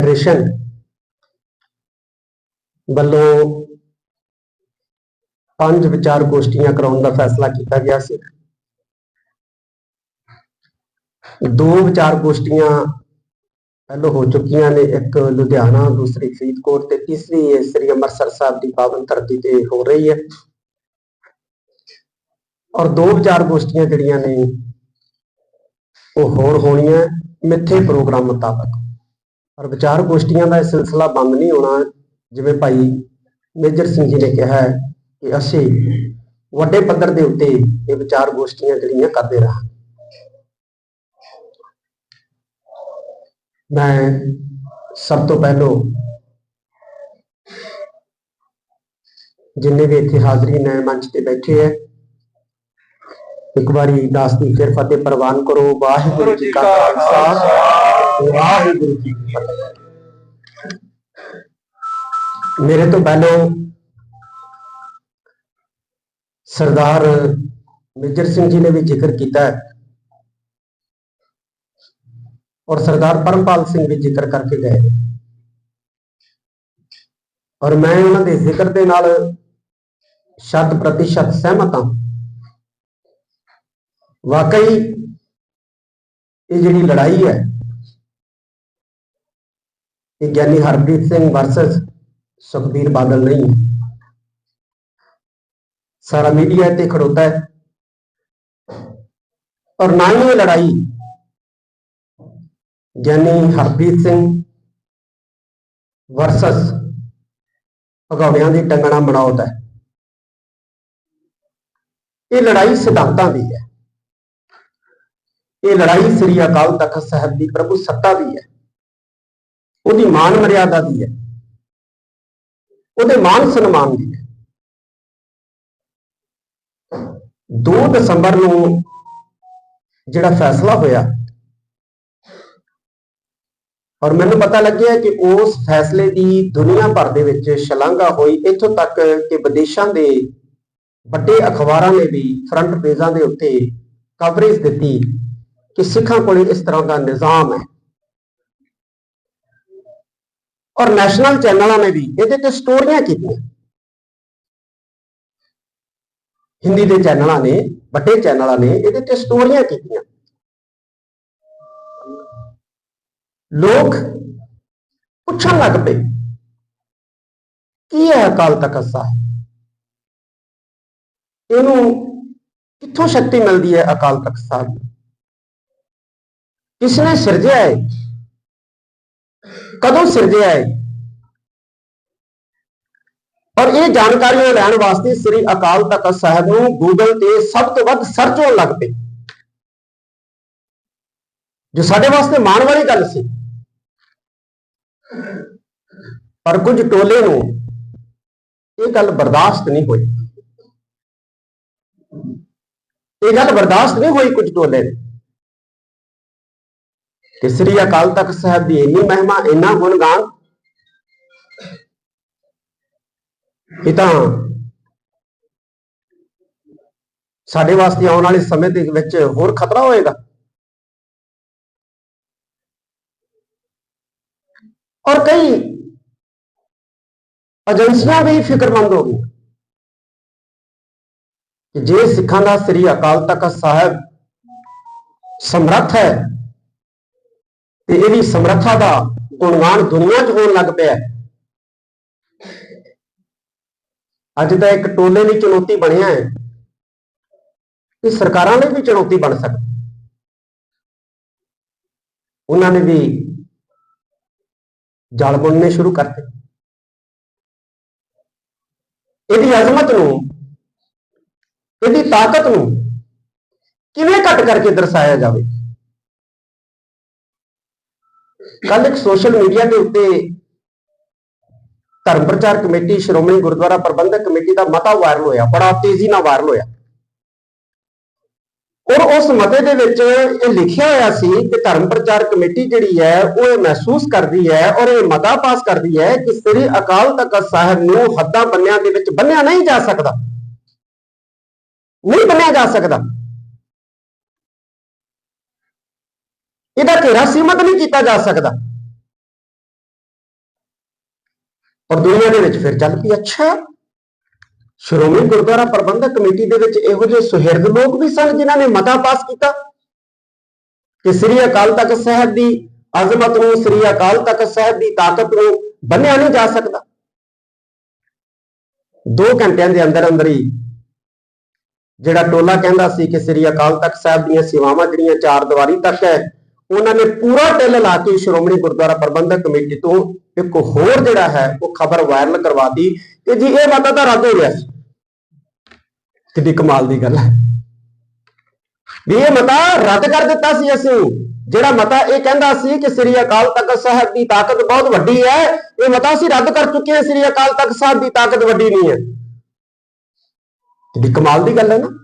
Federation ਵੱਲੋਂ ਪੰਜ ਵਿਚਾਰ ਗੋਸ਼ਟੀਆਂ ਕਰਾਉਣ ਦਾ ਫੈਸਲਾ ਕੀਤਾ ਗਿਆ ਸੀ। ਦੋ ਵਿਚਾਰ ਗੋਸ਼ਟੀਆਂ ਪਹਿਲਾਂ ਹੋ ਚੁੱਕੀਆਂ ਨੇ, ਇੱਕ ਲੁਧਿਆਣਾ, ਦੂਸਰੀ ਫਰੀਦਕੋਟ ਤੇ ਤੀਸਰੀ ਸ੍ਰੀ ਅੰਮ੍ਰਿਤਸਰ ਸਾਹਿਬ ਦੀ ਪਾਵਨ ਧਰਤੀ ਤੇ ਹੋ ਰਹੀ ਹੈ। ਔਰ ਦੋ ਵਿਚਾਰ ਗੋਸ਼ਟੀਆਂ ਜਿਹੜੀਆਂ ਨੇ, ਉਹ ਹੋਰ ਹੋਣੀਆਂ ਮਿੱਥੇ ਪ੍ਰੋਗਰਾਮ ਮੁਤਾਬਕ। ਔਰ ਵਿਚਾਰ ਗੋਸ਼ਟੀਆਂ ਦਾ ਇਹ ਸਿਲਸਿਲਾ ਬੰਦ ਨਹੀਂ ਹੋਣਾ, ਜਿਵੇਂ ਭਾਈ ਮੇਜਰ ਸਿੰਘ ਜੀ ਨੇ ਕਿਹਾ ਹੈ ਕਿ ਅਸੀਂ ਵੱਡੇ ਪੱਧਰ ਦੇ ਉੱਤੇ ਇਹ ਵਿਚਾਰ ਗੋਸ਼ਟੀਆਂ ਜਿਹੜੀਆਂ ਕਰਦੇ ਰਹਾਂਗੇ। ਮੈਂ ਸਭ ਤੋਂ ਪਹਿਲੋਂ ਜਿੰਨੇ ਵੀ ਇੱਥੇ ਹਾਜ਼ਰੀ ਹੈ ਮੰਚ ਤੇ ਬੈਠੇ ਹੈ ਇੱਕ ਵਾਰੀ ਦਾਸ ਦੀ ਫਿਰ ਫਤਿਹ ਪ੍ਰਵਾਨ ਕਰੋ। ਵਾਹਿਗੁਰੂ ਜੀ ਕਾ ਖਾਲਸਾ। ਵਾਹਿਗੁਰੂ ਜੀ ਕੀ ਫਤਿਹ। ਮੇਰੇ ਤੋਂ ਪਹਿਲਾਂ ਸਰਦਾਰ ਮੇਜਰ ਸਿੰਘ ਜੀ ਨੇ ਵੀ ਜ਼ਿਕਰ ਕੀਤਾ ਹੈ। ਔਰ ਸਰਦਾਰ ਪਰਮਪਾਲ ਸਿੰਘ ਵੀ ਜ਼ਿਕਰ ਕਰਕੇ ਗਏ। ਔਰ ਮੈਂ ਉਹਨਾਂ ਦੇ ਜ਼ਿਕਰ ਦੇ ਨਾਲ ਸ਼ਤ ਪ੍ਰਤੀਸ਼ਤ ਸਹਿਮਤ ਹਾਂ। ਵਾਕਈ ਇਹ ਜਿਹੜੀ ਲੜਾਈ ਹੈ, ਇਹ ਗਿਆਨੀ ਹਰਪ੍ਰੀਤ ਸਿੰਘ ਵਰਸਸ ਸੁਖਬੀਰ ਬਾਦਲ ਨਹੀਂ ਸਾਰਾ ਮੀਡੀਆ ਤੇ ਖੜੋਤਾ ਹੈ। ਔਰ ਨਾ ਹੀ ਇਹ ਲੜਾਈ ਗਿਆਨੀ ਹਰਪ੍ਰੀਤ ਸਿੰਘ ਵਰਸਸ ਭਗੌੜਿਆਂ ਦੀ ਟੰਗਣਾ ਬਣਾਉਤ ਹੈ। ਇਹ ਲੜਾਈ ਸਿਧਾਂਤਾਂ ਦੀ ਹੈ। ਇਹ ਲੜਾਈ ਸ੍ਰੀ ਅਕਾਲ ਤਖਤ ਸਾਹਿਬ ਦੀ ਪ੍ਰਭੂ ਸੱਤਾ ਦੀ ਹੈ। ਉਹਦੀ ਮਾਨ ਮਰਿਆਦਾ ਦੀ ਹੈ। ਉਹਦੇ ਮਾਨ ਸਨਮਾਨ ਦੀ ਹੈ। 2 ਦਸੰਬਰ ਨੂੰ ਜਿਹੜਾ ਫੈਸਲਾ ਹੋਇਆ, ਔਰ ਮੈਨੂੰ ਪਤਾ ਲੱਗਿਆ ਕਿ ਉਸ ਫੈਸਲੇ ਦੀ ਦੁਨੀਆ ਭਰ ਦੇ ਵਿੱਚ ਸ਼ਲਾਘਾ ਹੋਈ। ਇੱਥੋਂ ਤੱਕ ਕਿ ਵਿਦੇਸ਼ਾਂ ਦੇ ਵੱਡੇ ਅਖਬਾਰਾਂ ਨੇ ਵੀ ਫਰੰਟ ਪੇਜਾਂ ਦੇ ਉੱਤੇ ਕਵਰੇਜ ਦਿੱਤੀ। ਕਿ ਸਿੱਖਾਂ ਕੋਲ ਇਸ ਤਰ੍ਹਾਂ ਦਾ ਨਿਜ਼ਾਮ ਹੈ। ਔਰ ਨੈਸ਼ਨਲ ਚੈਨਲਾਂ ਨੇ ਵੀ ਇਹਦੇ ਤੇ ਸਟੋਰੀਆਂ ਕੀਤੀਆਂ। ਹਿੰਦੀ ਦੇ ਚੈਨਲਾਂ ਨੇ, ਵੱਡੇ ਚੈਨਲਾਂ ਨੇ ਇਹਦੇ ਤੇ ਸਟੋਰੀਆਂ ਕੀਤੀਆਂ। ਲੋਕ ਪੁੱਛਣ ਲੱਗ ਪਏ, ਕੀ ਹੈ ਅਕਾਲ ਤਖਤ ਸਾਹਿਬ? ਇਹਨੂੰ ਕਿੱਥੋਂ ਸ਼ਕਤੀ ਮਿਲਦੀ ਹੈ ਅਕਾਲ ਤਖਤ ਸਾਹਿਬ ਨੂੰ? ਕਿਸ ਨੇ ਸਿਰਜਿਆ ਹੈ ਕਦੋਂ ਸਿਰਜਿਆ ਹੈ ਔਰ ਇਹ ਜਾਣਕਾਰੀਆਂ ਲੈਣ ਵਾਸਤੇ ਸ੍ਰੀ ਅਕਾਲ ਤਖਤ ਸਾਹਿਬ ਨੂੰ ਗੂਗਲ ਤੇ ਸਭ ਤੋਂ ਵੱਧ ਸਰਚ ਹੋਣ ਲੱਗ ਪਈ ਜੋ ਸਾਡੇ ਵਾਸਤੇ ਮਾਣ ਵਾਲੀ ਗੱਲ ਸੀ। ਪਰ ਕੁਝ ਟੋਲੇ ਨੂੰ ਇਹ ਗੱਲ ਬਰਦਾਸ਼ਤ ਨਹੀਂ ਹੋਈ। ਇਹ ਗੱਲ ਬਰਦਾਸ਼ਤ ਨਹੀਂ ਹੋਈ ਕੁਝ ਟੋਲੇ ਨੇ ਕਿ ਸ੍ਰੀ ਅਕਾਲ ਤਖਤ ਸਾਹਿਬ ਦੀ ਇੰਨੀ ਮਹਿਮਾ, ਇੰਨਾ ਗੁਣਗਾਨ ਇਹ ਤਾਂ ਸਾਡੇ ਵਾਸਤੇ ਆਉਣ ਵਾਲੇ ਸਮੇਂ ਦੇ ਵਿੱਚ ਹੋਰ ਖਤਰਾ ਹੋਏਗਾ। ਔਰ ਕਈ ਏਜੰਸੀਆਂ ਵੀ ਫਿਕਰਮੰਦ ਹੋ ਗਈਆਂ ਕਿ ਜੇ ਸਿੱਖਾਂ ਦਾ ਸ੍ਰੀ ਅਕਾਲ ਤਖਤ ਸਾਹਿਬ ਸਮਰੱਥ ਹੈ ਤੇ ਇਹਦੀ ਸਮਰੱਥਾ ਦਾ ਗੁਣਗਾਨ ਦੁਨੀਆ 'ਚ ਹੋਣ ਲੱਗ ਪਿਆ ਅੱਜ ਤਾਂ ਇੱਕ ਟੋਲੇ ਦੀ ਚੁਣੌਤੀ ਬਣਿਆ ਹੈ ਕਿ ਸਰਕਾਰਾਂ ਲਈ ਵੀ ਚੁਣੌਤੀ ਬਣ ਸਕਦੀ ਉਹਨਾਂ ਨੇ ਵੀ ਜਲ ਬੁਣਨੇ ਸ਼ੁਰੂ ਕਰਤੇ। ਇਹਦੀ ਅਜ਼ਮਤ ਨੂੰ, ਇਹਦੀ ਤਾਕਤ ਨੂੰ ਕਿਵੇਂ ਘਟ ਕਰਕੇ ਦਰਸਾਇਆ ਜਾਵੇ? ਕੱਲ ਇੱਕ ਸੋਸ਼ਲ ਮੀਡੀਆ ਦੇ ਉੱਤੇ ਧਰਮ ਪ੍ਰਚਾਰ ਕਮੇਟੀ, ਸ਼੍ਰੋਮਣੀ ਗੁਰਦੁਆਰਾ ਪ੍ਰਬੰਧਕ ਕਮੇਟੀ ਦਾ ਮਤਾ ਵਾਇਰਲ ਹੋਇਆ, ਬੜਾ ਤੇਜ਼ੀ ਨਾਲ ਵਾਇਰਲ ਹੋਇਆ। ਔਰ ਉਸ ਮਤੇ ਦੇ ਵਿੱਚ ਇਹ ਲਿਖਿਆ ਹੋਇਆ ਸੀ ਕਿ ਧਰਮ ਪ੍ਰਚਾਰ ਕਮੇਟੀ ਜਿਹੜੀ ਹੈ, ਉਹ ਇਹ ਮਹਿਸੂਸ ਕਰਦੀ ਹੈ ਔਰ ਇਹ ਮਤਾ ਪਾਸ ਕਰਦੀ ਹੈ ਕਿ ਸ੍ਰੀ ਅਕਾਲ ਤਖਤ ਸਾਹਿਬ ਨੂੰ ਹੱਦਾਂ ਬੰਨਿਆਂ ਦੇ ਵਿੱਚ ਬੰਨਿਆ ਨਹੀਂ ਜਾ ਸਕਦਾ। ਨਹੀਂ ਬੰਨਿਆ ਜਾ ਸਕਦਾ। ਇਹਦਾ ਘੇਰਾ ਸੀਮਤ ਨਹੀਂ ਕੀਤਾ ਜਾ ਸਕਦਾ। ਔਰ ਦੁਨੀਆ ਦੇ ਵਿੱਚ ਫਿਰ ਚੱਲ ਪਈ ਅੱਛਾ ਸ਼੍ਰੋਮਣੀ ਗੁਰਦੁਆਰਾ ਪ੍ਰਬੰਧਕ ਕਮੇਟੀ ਦੇ ਵਿੱਚ ਇਹੋ ਜਿਹੇ ਸੁਹਿਰਦ ਲੋਕ ਵੀ ਸਨ ਜਿਨ੍ਹਾਂ ਨੇ ਮਤਾ ਪਾਸ ਕੀਤਾ ਕਿ ਸ੍ਰੀ ਅਕਾਲ ਤਖਤ ਸਾਹਿਬ ਦੀ ਅਜ਼ਮਤ ਨੂੰ, ਸ੍ਰੀ ਅਕਾਲ ਤਖਤ ਸਾਹਿਬ ਦੀ ਤਾਕਤ ਨੂੰ ਬੰਨਿਆ ਨਹੀਂ ਜਾ ਸਕਦਾ। 2 ਘੰਟਿਆਂ ਦੇ ਅੰਦਰ ਅੰਦਰ ਹੀ ਜਿਹੜਾ ਟੋਲਾ ਕਹਿੰਦਾ ਸੀ ਕਿ ਸ੍ਰੀ ਅਕਾਲ ਤਖਤ ਸਾਹਿਬ ਦੀਆਂ ਸੇਵਾਵਾਂ ਜਿਹੜੀਆਂ ਚਾਰ ਦੀਵਾਰੀ ਤੱਕ ਹੈ ਉਹਨਾਂ ਨੇ ਪੂਰਾ ਟਿੱਲ ਲਾ ਕੇ ਸ਼੍ਰੋਮਣੀ ਗੁਰਦੁਆਰਾ ਪ੍ਰਬੰਧਕ ਕਮੇਟੀ ਤੋਂ ਇੱਕ ਹੋਰ ਜਿਹੜਾ ਹੈ, ਉਹ ਖਬਰ ਵਾਇਰਲ ਕਰਵਾਤੀ ਕਿ ਜੀ ਇਹ ਮਤਾ ਤਾਂ ਰੱਦ ਹੋ ਗਿਆ ਸੀ। ਕਿੰਨੀ ਕਮਾਲ ਦੀ ਗੱਲ ਹੈ। ਵੀ ਇਹ ਮਤਾ ਰੱਦ ਕਰ ਦਿੱਤਾ ਸੀ ਅਸੀਂ। ਜਿਹੜਾ ਮਤਾ ਇਹ ਕਹਿੰਦਾ ਸੀ ਕਿ ਸ੍ਰੀ ਅਕਾਲ ਤਖਤ ਸਾਹਿਬ ਦੀ ਤਾਕਤ ਬਹੁਤ ਵੱਡੀ ਹੈ, ਇਹ ਮਤਾ ਅਸੀਂ ਰੱਦ ਕਰ ਚੁੱਕੇ ਹਾਂ, ਸ੍ਰੀ ਅਕਾਲ ਤਖਤ ਸਾਹਿਬ ਦੀ ਤਾਕਤ ਵੱਡੀ ਨਹੀਂ ਹੈ। ਕਿੰਨੀ ਕਮਾਲ ਦੀ ਗੱਲ ਹੈ ਨਾ।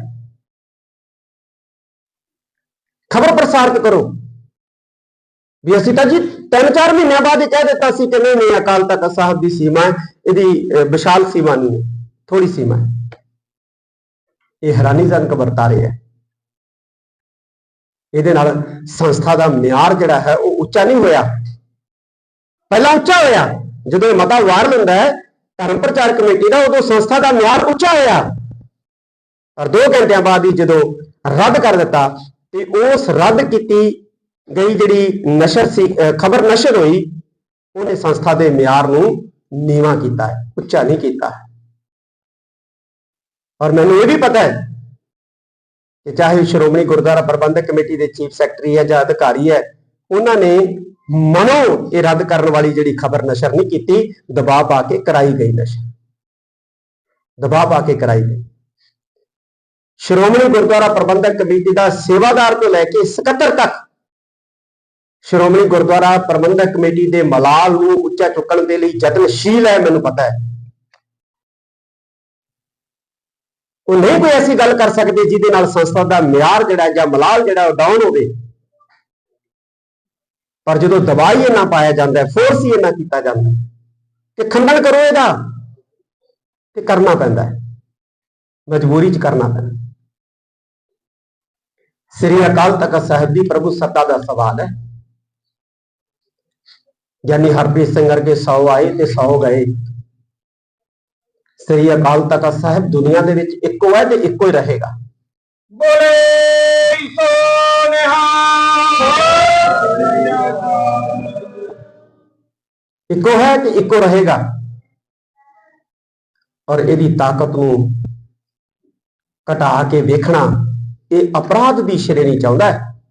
ਖਬਰ ਪ੍ਰਸਾਰਿਤ ਕਰੋ। ਵੀ ਅਸੀਂ ਤਾਂ ਜੀ ਤਿੰਨ ਚਾਰ ਮਹੀਨਿਆਂ ਬਾਅਦ ਇਹ ਕਹਿ ਦਿੱਤਾ ਸੀ ਕਿ ਨਹੀਂ ਨਹੀਂ, ਅਕਾਲ ਤਖਤ ਸਾਹਿਬ ਦੀ ਸੀਮਾ ਇਹਦੀ ਵਿਸ਼ਾਲ ਸੀਮਾ ਨਹੀਂ ਹੈ ਥੋੜੀ ਸੀਮਾ ਹੈ। ਇਹ ਹੈਰਾਨੀਜਨਕ ਵਰਤਾਰੇ ਹੈ। ਇਹਦੇ ਨਾਲ ਸੰਸਥਾ ਦਾ ਮਿਆਰ ਜਿਹੜਾ ਹੈ, ਉਹ ਉੱਚਾ ਨਹੀਂ ਹੋਇਆ। ਪਹਿਲਾਂ ਉੱਚਾ ਹੋਇਆ। ਜਦੋਂ ਇਹ ਮਤਾ ਵਾਰ ਲੈਂਦਾ ਹੈ, ਧਰਮ ਪ੍ਰਚਾਰ ਕਮੇਟੀ ਦਾ, ਉਦੋਂ ਸੰਸਥਾ ਦਾ ਮਿਆਰ ਉੱਚਾ ਹੋਇਆ। ਪਰ 2 ਘੰਟਿਆਂ ਬਾਅਦ ਹੀ ਜਦੋਂ ਰੱਦ ਕਰ ਦਿੱਤਾ ਤੇ ਉਸ ਰੱਦ ਕੀਤੀ ਗਈ ਜਿਹੜੀ ਨਸ਼ਰ ਸੀ ਖਬਰ ਨਸ਼ਰ ਹੋਈ, ਉਹਨੇ ਸੰਸਥਾ ਦੇ ਮਿਆਰ ਨੂੰ ਨੀਵਾ ਕੀਤਾ ਹੈ, ਉੱਚਾ ਨਹੀਂ ਕੀਤਾ ਹੈ। ਔਰ ਮੈਨੂੰ ਇਹ ਵੀ ਪਤਾ ਹੈ ਕਿ ਚਾਹੇ ਸ਼੍ਰੋਮਣੀ ਗੁਰਦੁਆਰਾ ਪ੍ਰਬੰਧਕ ਕਮੇਟੀ ਦੇ ਚੀਫ ਸੈਕਟਰੀ ਹੈ ਜਾਂ ਅਧਿਕਾਰੀ ਹੈ, ਉਹਨਾਂ ਨੇ ਮਨੋ ਇਹ ਰੱਦ ਕਰਨ ਵਾਲੀ ਜਿਹੜੀ ਖਬਰ ਨਸ਼ਰ ਨਹੀਂ ਕੀਤੀ, ਦਬਾਅ ਪਾ ਕੇ ਕਰਾਈ ਗਈ ਨਸ਼ਰ। ਦਬਾਅ ਪਾ ਕੇ ਕਰਾਈ ਗਈ। ਸ਼੍ਰੋਮਣੀ ਗੁਰਦੁਆਰਾ ਪ੍ਰਬੰਧਕ ਕਮੇਟੀ ਦਾ ਸੇਵਾਦਾਰ ਤੋਂ ਲੈ ਕੇ ਸਕੱਤਰ ਤੱਕ ਸ਼੍ਰੋਮਣੀ ਗੁਰਦੁਆਰਾ ਪ੍ਰਬੰਧਕ ਕਮੇਟੀ ਦੇ ਮਲਾਲ ਨੂੰ ਉੱਚਾ ਚੁੱਕਣ ਦੇ ਲਈ ਯਤਨਸ਼ੀਲ ਹੈ, ਮੈਨੂੰ ਪਤਾ ਹੈ। ਉਹ ਨਹੀਂ ਕੋਈ ਐਸੀ ਗੱਲ ਕਰ ਸਕਦੇ ਜਿਹਦੇ ਨਾਲ ਸੰਸਥਾ ਦਾ ਮਿਆਰ ਜਿਹੜਾ ਜਾਂ ਮਲਾਲ ਜਿਹੜਾ ਉਹ ਡਾਊਨ ਹੋਵੇ। ਪਰ ਜਦੋਂ ਦਬਾਈ ਨਾ ਪਾਇਆ ਜਾਂਦਾ ਫੋਰਸ ਹੀ ਨਾ ਕੀਤਾ ਜਾਂਦਾ ਕਿ ਖੰਡਨ ਕਰੋ ਇਹਦਾ ਤੇ ਕਰਨਾ ਪੈਂਦਾ ਹੈ। ਮਜਬੂਰੀ 'ਚ ਕਰਨਾ ਪੈਂਦਾ ਸ੍ਰੀ ਅਕਾਲ ਤਖਤ ਸਾਹਿਬ ਦੀ ਪ੍ਰਭੂ ਸੱਤਾ ਦਾ ਸਵਾਲ ਹੈ। ਗਿਆਨੀ ਹਰਪ੍ਰੀਤ ਸਿੰਘ ਵਰਗੇ 100 ਆਏ ਤੇ 100 ਗਏ। ਸ੍ਰੀ ਅਕਾਲ ਤਖਤ ਸਾਹਿਬ ਦੁਨੀਆ ਦੇ ਵਿੱਚ ਇੱਕੋ ਹੈ ਤੇ ਇੱਕੋ ਹੀ ਰਹੇਗਾ। ਬੋਲੇ ਸੋਨਿਹਾ ਇੱਕੋ ਹੈ ਤੇ ਇੱਕੋ ਰਹੇਗਾ। ਔਰ ਇਹਦੀ ਤਾਕਤ ਨੂੰ ਘਟਾ ਕੇ ਵੇਖਣਾ ਇਹ ਅਪਰਾਧ ਦੀ ਸ਼੍ਰੇਣੀ ਚਾਹੁੰਦਾ ਹੈ,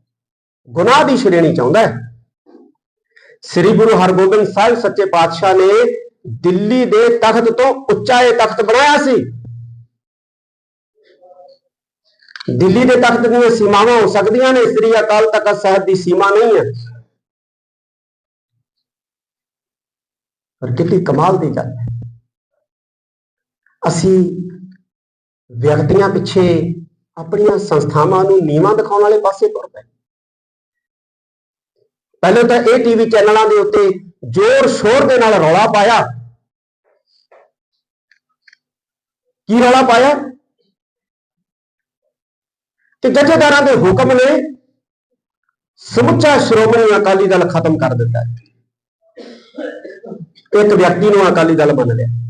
ਗੁਨਾਹ ਦੀ ਸ਼੍ਰੇਣੀ ਚਾਹੁੰਦਾ ਹੈ। ਸ੍ਰੀ ਗੁਰੂ ਹਰਗੋਬਿੰਦ ਸਾਹਿਬ ਸੱਚੇ ਪਾਤਸ਼ਾਹ ਨੇ ਦਿੱਲੀ ਦੇ ਤਖਤ ਤੋਂ ਉੱਚਾ ਇਹ ਤਖਤ ਬਣਾਇਆ ਸੀ। ਦਿੱਲੀ ਦੇ ਤਖਤ ਦੀਆਂ ਸੀਮਾਵਾਂ ਹੋ ਸਕਦੀਆਂ ਨੇ, ਸ੍ਰੀ ਅਕਾਲ ਤਖਤ ਸਾਹਿਬ ਦੀ ਸੀਮਾ ਨਹੀਂ ਹੈ। ਪਰ ਕਿੰਨੀ ਕਮਾਲ ਦੀ ਗੱਲ ਹੈ। ਅਸੀਂ ਵਿਅਕਤੀਆਂ ਪਿੱਛੇ ਆਪਣੀਆਂ ਸੰਸਥਾਵਾਂ ਨੂੰ ਨੀਵਾਂ ਦਿਖਾਉਣ ਵਾਲੇ ਪਾਸੇ ਤੁਰ ਪਏ। ਪਹਿਲਾਂ ਤਾਂ ਇਹ ਟੀਵੀ ਚੈਨਲਾਂ ਦੇ ਉੱਤੇ ਜ਼ੋਰ ਸ਼ੋਰ ਦੇ ਨਾਲ ਰੌਲਾ ਪਾਇਆ। ਕੀ ਰੌਲਾ ਪਾਇਆ? ਕਿ ਜਥੇਦਾਰਾਂ ਦੇ ਹੁਕਮ ਨੇ ਸਮੁੱਚਾ ਸ਼੍ਰੋਮਣੀ ਅਕਾਲੀ ਦਲ ਖਤਮ ਕਰ ਦਿੱਤਾ। ਇੱਕ ਵਿਅਕਤੀ ਨੂੰ ਅਕਾਲੀ ਦਲ ਮੰਨ ਲਿਆ।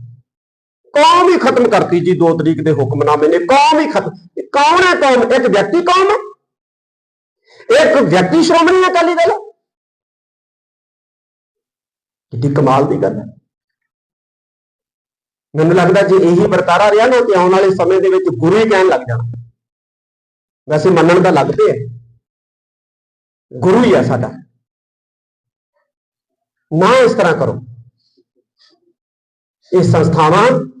ਕੌਮ ਹੀ ਖਤਮ ਕਰਤੀ ਜੀ 2 ਤਰੀਕ ਦੇ ਹੁਕਮਨਾਮੇ ਨੇ, ਕੌਮ ਹੀ ਖਤਮ। ਇਹ ਕੌਣ ਹੈ ਕੌਮ? ਇੱਕ ਵਿਅਕਤੀ ਕੌਮ ਹੈ। ਇੱਕ ਵਿਅਕਤੀ ਸ਼੍ਰੋਮਣੀ ਅਕਾਲੀ ਦਲ। ਕਿੱਡੀ ਕਮਾਲ ਦੀ ਗੱਲ ਹੈ। ਮੈਨੂੰ ਲੱਗਦਾ ਜੇ ਇਹੀ ਵਰਤਾਰਾ ਰਿਹਾ ਨਾ, ਤੇ ਆਉਣ ਵਾਲੇ ਸਮੇਂ ਦੇ ਵਿੱਚ ਗੁਰੂ ਹੀ ਕਹਿਣ ਲੱਗ ਜਾਣਾ। ਵੈਸੇ ਮੰਨਣ ਦਾ ਲੱਗਦੇ ਹੈ ਗੁਰੂ ਹੀ ਆ ਸਾਡਾ। ਨਾ ਇਸ ਤਰ੍ਹਾਂ ਕਰੋ। ਇਹ ਸੰਸਥਾਵਾਂ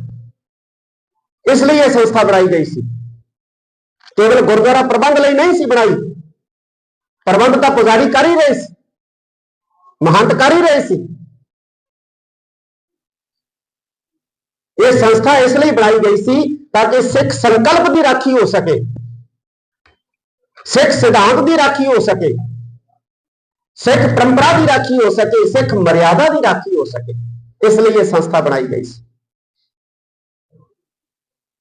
ਇਸ ਲਈ ਇਹ ਸੰਸਥਾ ਬਣਾਈ ਗਈ ਸੀ। ਕੇਵਲ ਗੁਰਦੁਆਰਾ ਪ੍ਰਬੰਧ ਲਈ ਨਹੀਂ ਸੀ ਬਣਾਈ। ਪ੍ਰਬੰਧ ਤਾਂ ਪੁਜਾਰੀ ਕਰ ਹੀ ਰਹੇ ਸੀ। ਮਹੰਤ ਕਰ ਹੀ ਰਹੇ ਸੀ। ਇਹ ਸੰਸਥਾ ਇਸ ਲਈ ਬਣਾਈ ਗਈ ਸੀ ਤਾਂ ਕਿ ਸਿੱਖ ਸੰਕਲਪ ਦੀ ਰਾਖੀ ਹੋ ਸਕੇ। ਸਿੱਖ ਸਿਧਾਂਤ ਦੀ ਰਾਖੀ ਹੋ ਸਕੇ। ਸਿੱਖ ਪਰੰਪਰਾ ਦੀ ਰਾਖੀ ਹੋ ਸਕੇ। ਸਿੱਖ ਮਰਿਆਦਾ ਦੀ ਰਾਖੀ ਹੋ ਸਕੇ। ਇਸ ਲਈ ਇਹ ਸੰਸਥਾ ਬਣਾਈ ਗਈ ਸੀ।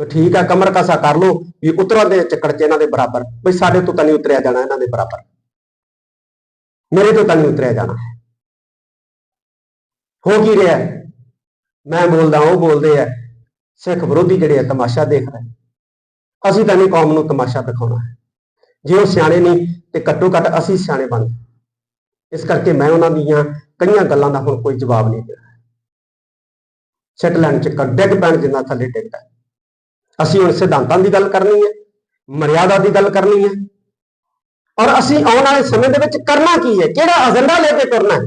ਵੀ ਠੀਕ ਆ, ਕਮਰ ਕਸਾ ਕਰ ਲੋ ਵੀ ਉਤਰਾਂ ਦੇ ਚੱਕੜ ਚ ਇਹਨਾਂ ਦੇ ਬਰਾਬਰ। ਵੀ ਸਾਡੇ ਤੋਂ ਤਾਂ ਨਹੀਂ ਉਤਰਿਆ ਜਾਣਾ ਇਹਨਾਂ ਦੇ ਬਰਾਬਰ। ਮੇਰੇ ਤੋਂ ਤਾਂ ਨਹੀਂ ਉਤਰਿਆ ਜਾਣਾ। ਹੋ ਕੀ ਰਿਹਾ? ਮੈਂ ਬੋਲਦਾ ਉਹ ਬੋਲਦੇ ਆ, ਸਿੱਖ ਵਿਰੋਧੀ ਜਿਹੜੇ ਆ, ਤਮਾਸ਼ਾ ਦੇਖ ਰਹੇ। ਅਸੀਂ ਤਾਂ ਨਹੀਂ ਕੌਮ ਨੂੰ ਤਮਾਸ਼ਾ ਦਿਖਾਉਣਾ। ਹੈ ਜੇ ਉਹ ਸਿਆਣੇ ਨਹੀਂ, ਤੇ ਘੱਟੋ ਘੱਟ ਅਸੀਂ ਸਿਆਣੇ ਬਣ ਇਸ ਕਰਕੇ ਮੈਂ ਉਹਨਾਂ ਦੀਆਂ ਕਈਆਂ ਗੱਲਾਂ ਦਾ ਹੁਣ ਕੋਈ ਜਵਾਬ ਨਹੀਂ ਦੇ ਰਿਹਾ। ਸਿੱਟ ਲੈਣ ਚ ਡਿੱਗ ਪੈਣ ਜਿੰਨਾ ਥੱਲੇ ਡਿੱਗਦਾ ਅਸੀਂ ਹੁਣ ਸਿਧਾਂਤਾਂ ਦੀ ਗੱਲ ਕਰਨੀ ਹੈ, ਮਰਿਆਦਾ ਦੀ ਗੱਲ ਕਰਨੀ ਹੈ। ਔਰ ਅਸੀਂ ਆਉਣ ਵਾਲੇ ਸਮੇਂ ਦੇ ਵਿੱਚ ਕਰਨਾ ਕੀ ਹੈ? ਕਿਹੜਾ ਏਜੰਡਾ ਲੈ ਕੇ ਤੁਰਨਾ ਹੈ?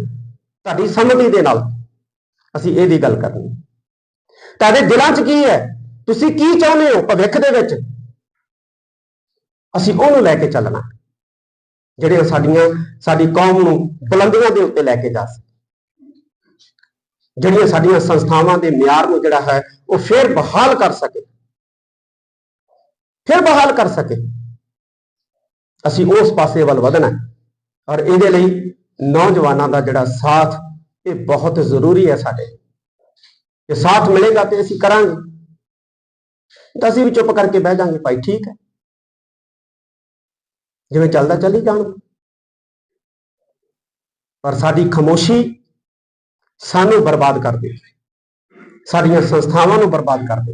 ਤੁਹਾਡੀ ਸਮਝੀ ਦੇ ਨਾਲ ਅਸੀਂ ਇਹਦੀ ਗੱਲ ਕਰਨੀ ਹੈ। ਤੁਹਾਡੇ ਦਿਲਾਂ 'ਚ ਕੀ ਹੈ? ਤੁਸੀਂ ਕੀ ਚਾਹੁੰਦੇ ਹੋ ਭਵਿੱਖ ਦੇ ਵਿੱਚ? ਅਸੀਂ ਉਹਨੂੰ ਲੈ ਕੇ ਚੱਲਣਾ ਜਿਹੜੇ ਸਾਡੀਆਂ, ਸਾਡੀ ਕੌਮ ਨੂੰ ਬੁਲੰਦੀਆਂ ਦੇ ਉੱਤੇ ਲੈ ਕੇ ਜਾ ਸਕੇ। ਜਿਹੜੀਆਂ ਸਾਡੀਆਂ ਸੰਸਥਾਵਾਂ ਦੇ ਮਿਆਰ ਨੂੰ ਜਿਹੜਾ ਹੈ, ਉਹ ਫੇਰ ਬਹਾਲ ਕਰ ਸਕੇ। ਫਿਰ ਬਹਾਲ ਕਰ ਸਕੇ। ਅਸੀਂ ਉਸ ਪਾਸੇ ਵੱਲ ਵਧਣਾ ਹੈ ਔਰ ਇਹਦੇ ਲਈ ਨੌਜਵਾਨਾਂ ਦਾ ਜਿਹੜਾ ਸਾਥ, ਇਹ ਬਹੁਤ ਜ਼ਰੂਰੀ ਹੈ ਸਾਡੇ। ਜੇ ਸਾਥ ਮਿਲੇਗਾ ਤੇ ਅਸੀਂ ਕਰਾਂਗੇ। ਤਾਂ ਅਸੀਂ ਵੀ ਚੁੱਪ ਕਰਕੇ ਬਹਿ ਜਾਾਂਗੇ ਭਾਈ ਠੀਕ ਹੈ। ਜਿਵੇਂ ਚੱਲਦਾ ਚੱਲੀ ਜਾਣ। ਪਰ ਸਾਡੀ ਖਮੋਸ਼ੀ ਸਾਨੂੰ ਬਰਬਾਦ ਕਰ ਦੇ ਸਾਡੀਆਂ ਸੰਸਥਾਵਾਂ ਨੂੰ ਬਰਬਾਦ ਕਰ ਦੇ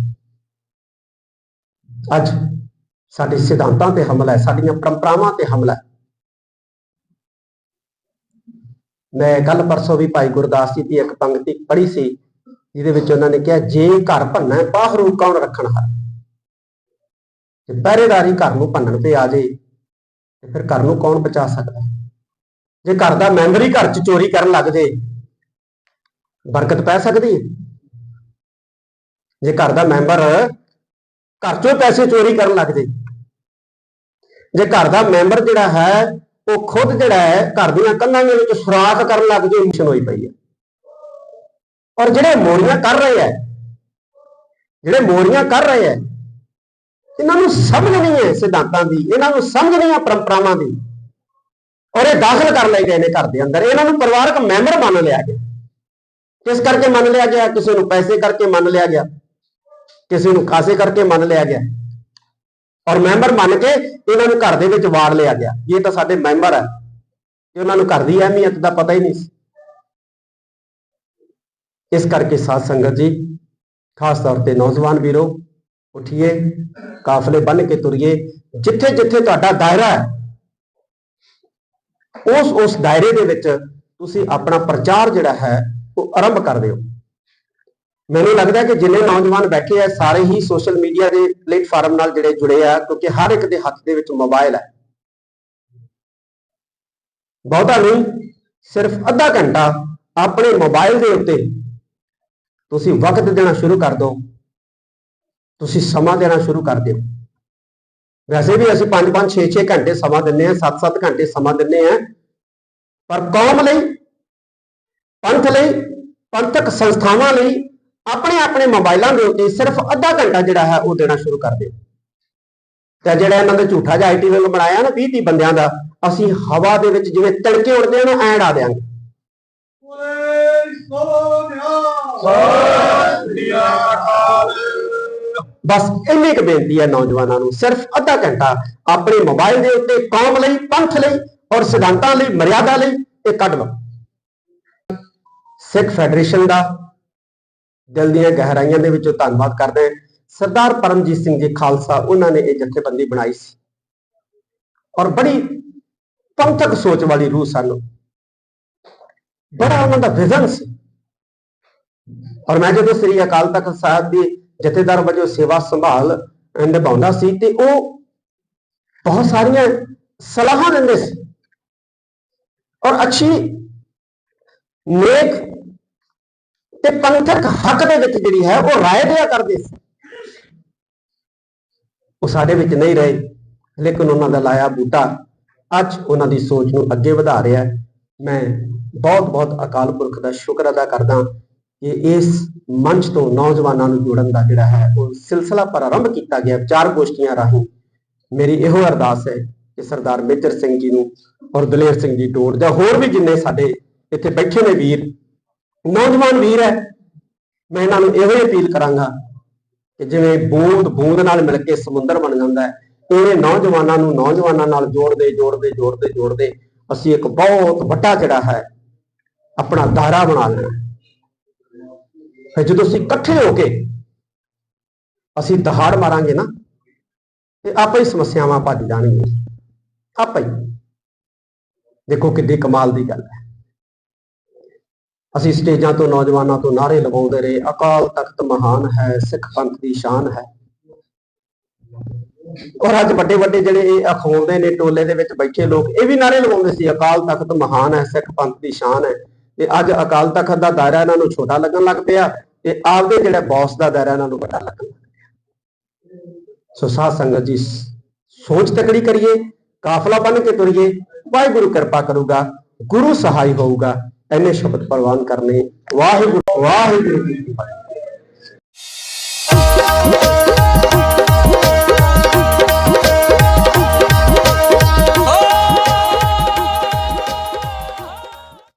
ਅੱਜ ਸਾਡੇ ਸਿਧਾਂਤਾਂ ਤੇ ਹਮਲਾ ਹੈ ਸਾਡੀਆਂ ਪਰੰਪਰਾਵਾਂ ਤੇ ਹਮਲਾ ਹੈ। ਮੈਂ ਕੱਲ ਪਰਸੋਂ ਵੀ ਭਾਈ ਗੁਰਦਾਸ ਜੀ ਦੀ ਇੱਕ ਪੰਕਤੀ ਪੜ੍ਹੀ ਸੀ ਜਿਹਦੇ ਵਿੱਚ ਉਹਨਾਂ ਨੇ ਕਿਹਾ ਜੇ ਘਰ ਭੰਨਾ ਹੈ, ਬਾਹਰੋਂ ਕੌਣ ਰੱਖਣ ਹਾਰ? ਜੇ ਪਹਿਰੇਦਾਰੀ ਘਰ ਨੂੰ ਭੰਨਣ ਤੇ ਆ ਜੇ ਤੇ ਫਿਰ ਘਰ ਨੂੰ ਕੌਣ ਬਚਾ ਸਕਦਾ ਜੇ ਘਰ ਦਾ ਮੈਂਬਰ ਹੀ ਘਰ 'ਚ ਚੋਰੀ ਕਰਨ ਲੱਗ ਜੇ ਬਰਕਤ ਪੈ ਸਕਦੀ ਹੈ? ਜੇ ਘਰ ਦਾ ਮੈਂਬਰ ਘਰ 'ਚੋਂ ਪੈਸੇ ਚੋਰੀ ਕਰਨ ਲੱਗ ਜੇ। ਜੇ ਘਰ ਦਾ ਮੈਂਬਰ ਜਿਹੜਾ ਹੈ, ਉਹ ਖੁਦ ਜਿਹੜਾ ਹੈ, ਘਰ ਦੀਆਂ ਕੰਧਾਂ ਦੇ ਵਿੱਚ ਸੁਰਾਖ ਕਰਨ ਲੱਗ ਜੇ ਮਿਸ਼ਨ ਹੋਈ ਪਈ ਹੈ। ਔਰ ਜਿਹੜੇ ਮੋਰੀਆਂ ਕਰ ਰਹੇ ਹੈ, ਜਿਹੜੇ ਮੋਰੀਆਂ ਕਰ ਰਹੇ ਹੈ, ਇਹਨਾਂ ਨੂੰ ਸਮਝ ਨਹੀਂ ਹੈ ਸਿਧਾਂਤਾਂ ਦੀ, ਇਹਨਾਂ ਨੂੰ ਸਮਝ ਨਹੀਂ ਹੈ ਪਰੰਪਰਾਵਾਂ ਦੀ। ਔਰ ਇਹ ਦਾਖਲ ਕਰ ਲਏ ਗਏ ਨੇ ਘਰ ਦੇ ਅੰਦਰ। ਇਹਨਾਂ ਨੂੰ ਪਰਿਵਾਰਕ ਮੈਂਬਰ ਮੰਨ ਲਿਆ ਗਿਆ। ਕਿਸ ਕਰਕੇ ਮੰਨ ਲਿਆ ਗਿਆ? ਕਿਸੇ ਨੂੰ ਪੈਸੇ ਕਰਕੇ ਮੰਨ ਲਿਆ ਗਿਆ। ਕਿਸੇ ਨੂੰ ਖਾਸੇ ਕਰਕੇ ਮੰਨ ਲਿਆ ਗਿਆ। ਔਰ ਮੈਂਬਰ ਮੰਨ ਕੇ ਇਹਨਾਂ ਨੂੰ ਘਰ ਦੇ ਵਿੱਚ ਵਾੜ ਲਿਆ ਗਿਆ। ਇਹ ਤਾਂ ਸਾਡੇ ਮੈਂਬਰ ਹੈ। ਤੇ ਉਹਨਾਂ ਨੂੰ ਘਰ ਦੀ ਅਹਿਮੀਅਤ ਦਾ ਪਤਾ ਹੀ ਨਹੀਂ ਸੀ। ਇਸ ਕਰਕੇ ਸਾਧ ਸੰਗਤ ਜੀ, ਖਾਸ ਤੌਰ ਤੇ ਨੌਜਵਾਨ ਵੀਰੋ, ਉਠੀਏ, ਕਾਫਲੇ ਬੰਨ ਕੇ ਤੁਰੀਏ। ਜਿੱਥੇ ਜਿੱਥੇ ਤੁਹਾਡਾ ਦਾਇਰਾ ਹੈ, ਉਸ ਉਸ ਦਾਇਰੇ ਦੇ ਵਿੱਚ ਤੁਸੀਂ ਆਪਣਾ ਪ੍ਰਚਾਰ ਜਿਹੜਾ ਹੈ, ਉਹ ਆਰੰਭ ਕਰ ਦਿਓ। ਮੈਨੂੰ ਲੱਗਦਾ ਕਿ ਜਿੰਨੇ ਨੌਜਵਾਨ ਬੈਠੇ ਆ, ਸਾਰੇ ਹੀ ਸੋਸ਼ਲ ਮੀਡੀਆ ਦੇ ਪਲੇਟਫਾਰਮ ਨਾਲ ਜਿਹੜੇ ਜੁੜੇ ਆ, ਕਿਉਂਕਿ ਹਰ ਇੱਕ ਦੇ ਹੱਥ ਦੇ ਵਿੱਚ ਮੋਬਾਈਲ ਹੈ ਬਹੁਤਾ ਨਹੀਂ, ਸਿਰਫ ਅੱਧਾ ਘੰਟਾ ਆਪਣੇ ਮੋਬਾਈਲ ਦੇ ਉੱਤੇ ਤੁਸੀਂ ਵਕਤ ਦੇਣਾ ਸ਼ੁਰੂ ਕਰ ਦਿਓ। ਤੁਸੀਂ ਸਮਾਂ ਦੇਣਾ ਸ਼ੁਰੂ ਕਰ ਦਿਓ। ਵੈਸੇ ਵੀ ਅਸੀਂ 5 5 6 6 ਘੰਟੇ ਸਮਾਂ ਦਿੰਨੇ ਆ 7 7 ਘੰਟੇ ਸਮਾਂ ਦਿੰਨੇ ਆ ਪਰ ਕੌਮ ਲਈ, ਪੰਥ ਲਈ, ਪੰਥਕ ਸੰਸਥਾਵਾਂ ਲਈ ਆਪਣੇ ਆਪਣੇ ਮੋਬਾਈਲਾਂ ਦੇ ਉੱਤੇ ਸਿਰਫ ਅੱਧਾ ਘੰਟਾ ਜਿਹੜਾ ਹੈ ਉਹ ਦੇਣਾ ਸ਼ੁਰੂ ਕਰ ਦਿਓ। ਤੇ ਜਿਹੜਾ ਇਹਨਾਂ ਦਾ ਝੂਠਾ ਜਿਹਾ ਆਈਟੀ ਵੈਲ ਬਣਾਇਆ ਨਾ 20 30 ਬੰਦਿਆਂ ਦਾ, ਅਸੀਂ ਹਵਾ ਦੇ ਵਿੱਚ ਜਿਵੇਂ ਤੜਕੇ ਉੜਦੇ ਨੇ, ਐਂ ਡਾ ਦਿਆਂਗੇ। ਬਸ ਇੰਨੀ ਕੁ ਬੇਨਤੀ ਹੈ ਨੌਜਵਾਨਾਂ ਨੂੰ, ਸਿਰਫ ਅੱਧਾ ਘੰਟਾ ਆਪਣੇ ਮੋਬਾਈਲ ਦੇ ਉੱਤੇ ਕੌਮ ਲਈ, ਪੰਥ ਲਈ ਔਰ ਸਿਧਾਂਤਾਂ ਲਈ, ਮਰਿਆਦਾ ਲਈ ਇਹ ਕੱਢ ਲਓ। ਸਿੱਖ ਫੈਡਰੇਸ਼ਨ ਦਾ ਦਿਲ ਦੀਆਂ ਗਹਿਰਾਈਆਂ ਦੇ ਵਿੱਚੋਂ ਧੰਨਵਾਦ ਕਰਦੇ ਹਾਂ। ਸਰਦਾਰ ਪਰਮਜੀਤ ਸਿੰਘ ਜੀ ਖਾਲਸਾ, ਉਹਨਾਂ ਨੇ ਇਹ ਜਥੇਬੰਦੀ ਬਣਾਈ ਸੀ। ਔਰ ਬੜੀ ਪੰਥਕ ਸੋਚ ਵਾਲੀ ਰੂਹ ਸਨ। ਬੜਾ ਉਹਨਾਂ ਦਾ ਵਿਜ਼ਨ ਸੀ। ਔਰ ਮੈਂ ਜਦੋਂ ਸ੍ਰੀ ਅਕਾਲ ਤਖਤ ਸਾਹਿਬ ਦੀ ਜਥੇਦਾਰ ਵਜੋਂ ਸੇਵਾ ਸੰਭਾਲ ਨਿਭਾਉਂਦਾ ਸੀ ਤੇ ਉਹ ਬਹੁਤ ਸਾਰੀਆਂ ਸਲਾਹਾਂ ਦਿੰਦੇ ਸੀ। ਔਰ ਅੱਛੀ ਨੇਕ ਤੇ ਪੰਥਕ ਹੱਕ ਦੇ ਵਿੱਚ ਜਿਹੜੀ ਹੈ ਉਹ ਰਾਏ ਦਿਆ ਕਰਦੇ ਸੀ। ਉਹ ਸਾਡੇ ਵਿੱਚ ਨਹੀਂ ਰਹੇ, ਲੇਕਿਨ ਉਹਨਾਂ ਦਾ ਲਾਇਆ ਬੂਟਾ ਅੱਜ ਉਹਨਾਂ ਦੀ ਸੋਚ ਨੂੰ ਅੱਗੇ ਵਧਾ ਰਿਹਾ ਹੈ। ਮੈਂ ਬਹੁਤ ਬਹੁਤ ਅਕਾਲ ਪੁਰਖ ਦਾ ਸ਼ੁਕਰ ਅਦਾ ਕਰਦਾ ਕਿ ਇਸ ਮੰਚ ਤੋਂ ਨੌਜਵਾਨਾਂ ਨੂੰ ਜੋੜਨ ਦਾ ਜਿਹੜਾ ਹੈ, ਉਹ ਸਿਲਸਿਲਾ ਪ੍ਰਾਰੰਭ ਕੀਤਾ ਗਿਆ ਚਾਰ ਗੋਸ਼ਟੀਆਂ ਰਾਹੀਂ। ਮੇਰੀ ਇਹੋ ਅਰਦਾਸ ਹੈ ਕਿ ਸਰਦਾਰ ਮੇਜਰ ਸਿੰਘ ਜੀ ਨੂੰ ਔਰ ਦਲੇਰ ਸਿੰਘ ਜੀ ਟੋੜ ਜਾਂ ਹੋਰ ਵੀ ਜਿੰਨੇ ਸਾਡੇ ਇੱਥੇ ਬੈਠੇ ਨੇ ਵੀਰ ਨੌਜਵਾਨ ਵੀਰ ਹੈ। ਮੈਂ ਇਹਨਾਂ ਨੂੰ ਇਹੋ ਹੀ ਅਪੀਲ ਕਰਾਂਗਾ ਕਿ ਜਿਵੇਂ ਬੂੰਦ ਬੂੰਦ ਨਾਲ ਮਿਲ ਕੇ ਸਮੁੰਦਰ ਬਣ ਜਾਂਦਾ ਹੈ ਇਹ ਨੌਜਵਾਨਾਂ ਨੂੰ ਨੌਜਵਾਨਾਂ ਨਾਲ ਜੋੜਦੇ ਜੋੜਦੇ ਜੋੜਦੇ ਜੋੜਦੇ ਅਸੀਂ ਇੱਕ ਬਹੁਤ ਵੱਡਾ ਜਿਹੜਾ ਹੈ, ਆਪਣਾ ਦਾਇਰਾ ਬਣਾ ਲੈਣਾ ਫਿਰ ਜਦੋਂ ਅਸੀਂ ਇਕੱਠੇ ਹੋ ਕੇ ਅਸੀਂ ਦਹਾੜ ਮਾਰਾਂਗੇ ਨਾ, ਤੇ ਆਪੇ ਹੀ ਸਮੱਸਿਆਵਾਂ ਭੱਜ ਜਾਣਗੀਆਂ। ਆਪੇ ਹੀ। ਦੇਖੋ ਕਿੱਡੀ ਕਮਾਲ ਦੀ ਗੱਲ ਹੈ। ਅਸੀਂ ਸਟੇਜਾਂ ਤੋਂ ਨੌਜਵਾਨਾਂ ਤੋਂ ਨਾਰੇ ਲਗਾਉਂਦੇ ਰਹੇ। ਅਕਾਲ ਤਖਤ ਮਹਾਨ ਹੈ, ਸਿੱਖ ਪੰਥ ਦੀ ਸ਼ਾਨ ਹੈ। ਔਰ ਅੱਜ ਵੱਡੇ ਵੱਡੇ ਜਿਹੜੇ ਇਹ ਅਖਵਾਉਂਦੇ ਨੇ ਟੋਲੇ ਦੇ ਵਿੱਚ ਬੈਠੇ ਲੋਕ, ਇਹ ਵੀ ਨਾਰੇ ਲਗਾਉਂਦੇ ਸੀ, ਅਕਾਲ ਤਖਤ ਮਹਾਨ ਹੈ, ਸਿੱਖ ਪੰਥ ਦੀ ਸ਼ਾਨ ਹੈ। ਤੇ ਅੱਜ ਅਕਾਲ ਤਖਤ ਦਾ ਦਾਇਰਾ ਇਹਨਾਂ ਨੂੰ ਛੋਟਾ ਲੱਗਣ ਲੱਗ ਪਿਆ ਤੇ ਆਪਦੇ ਜਿਹੜਾ ਬੌਸ ਦਾ ਦਾਇਰਾ ਇਹਨਾਂ ਨੂੰ ਵੱਡਾ ਲੱਗਣ ਲੱਗ ਪਿਆ। ਸੋ ਸਾਧ ਸੰਗਤ ਜੀ, ਸੋਚ ਤਕੜੀ ਕਰੀਏ, ਕਾਫਲਾ ਬਣ ਕੇ ਤੁਰੀਏ, ਵਾਹਿਗੁਰੂ ਕਿਰਪਾ ਕਰੂਗਾ, ਗੁਰੂ ਸਹਾਈ ਹੋਊਗਾ। ਐਨੇ ਸ਼ਬਦ ਪ੍ਰਵਾਨ ਕਰਨੇ ਵਾਹਿਗੁਰੂ ਵਾਹਿਗੁਰੂ ਜੀ ਕੀ ਫਤਿਹ।